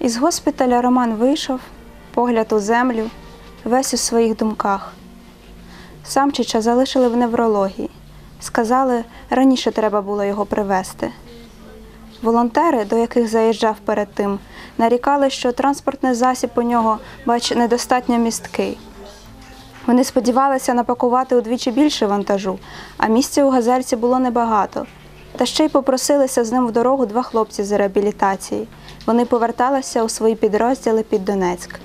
Із госпіталя Роман вийшов, погляд у землю, весь у своїх думках. Самчича залишили в неврології. Сказали, раніше треба було його привезти. Волонтери, до яких заїжджав перед тим, нарікали, що транспортний засіб у нього, бач, недостатньо місткий. Вони сподівалися напакувати удвічі більше вантажу, а місця у газельці було небагато. Та ще й попросилися з ним в дорогу два хлопці з реабілітації. Вони поверталися у свої підрозділи під Донецьк.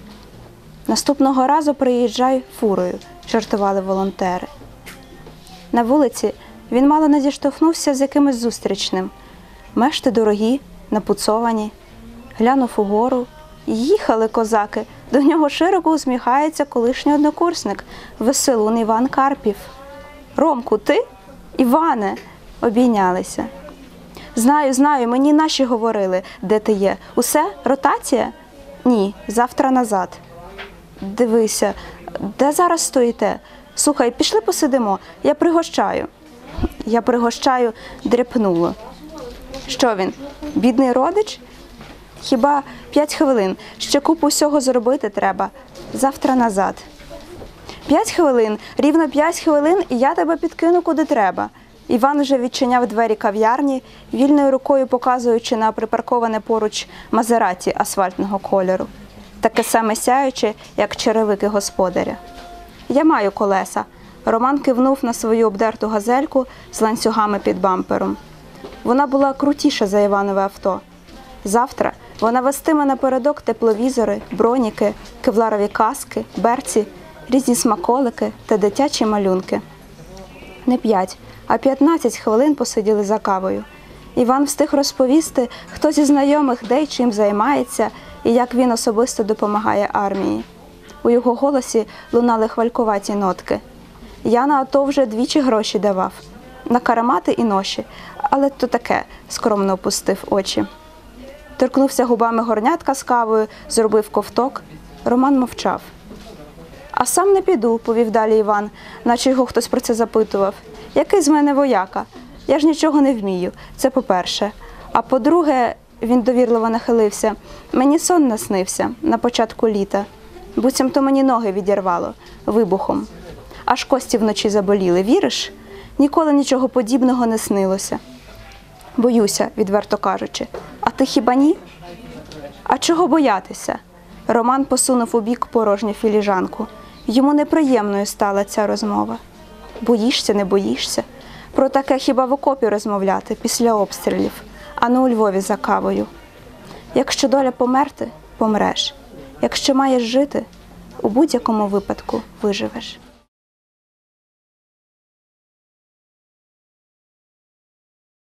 Наступного разу приїжджай фурою, жартували волонтери. На вулиці він мало не зіштовхнувся з якимось зустрічним. Мешти дорогі, напуцовані. Глянув угору. Їхали козаки. До нього широко усміхається колишній однокурсник, веселун Іван Карпів. Ромку, ти? Іване, обійнялися. Знаю, знаю, мені наші говорили, де ти є. Усе? Ротація? Ні, завтра назад. Дивися, де зараз стоїте? Слухай, пішли посидимо, я пригощаю. Я пригощаю дряпнуло. Що він? Бідний родич? Хіба п'ять хвилин. Ще купу всього зробити треба. Завтра назад. П'ять хвилин, рівно п'ять хвилин, і я тебе підкину куди треба. Іван вже відчиняв двері кав'ярні, вільною рукою показуючи на припарковане поруч Мазераті асфальтного кольору, таке саме сяюче, як черевики господаря. Я маю колеса. Роман кивнув на свою обдерту газельку з ланцюгами під бампером. Вона була крутіша за Іванове авто. Завтра вона вестиме напередок тепловізори, броніки, кевларові каски, берці, різні смаколики та дитячі малюнки. Не п'ять, а п'ятнадцять хвилин посиділи за кавою. Іван встиг розповісти, хто зі знайомих де й чим займається і як він особисто допомагає армії. У його голосі лунали хвалькуваті нотки. Я на АТО вже двічі гроші давав на карамати і ноші, але то таке скромно опустив очі. Торкнувся губами горнятка з кавою, зробив ковток. Роман мовчав. А сам не піду, повів далі Іван, наче його хтось про це запитував. Який з мене вояка? Я ж нічого не вмію. Це по-перше. А по-друге, він довірливо нахилився. Мені сон наснився на початку літа. Буцімто мені ноги відірвало вибухом. Аж кості вночі заболіли, віриш? Ніколи нічого подібного не снилося. Боюся, відверто кажучи. А ти хіба ні? А чого боятися? Роман посунув у бік порожню філіжанку. Йому неприємною стала ця розмова. Боїшся, не боїшся? Про таке хіба в окопі розмовляти після обстрілів, а не у Львові за кавою. Якщо доля померти, помреш. Якщо маєш жити, у будь-якому випадку виживеш.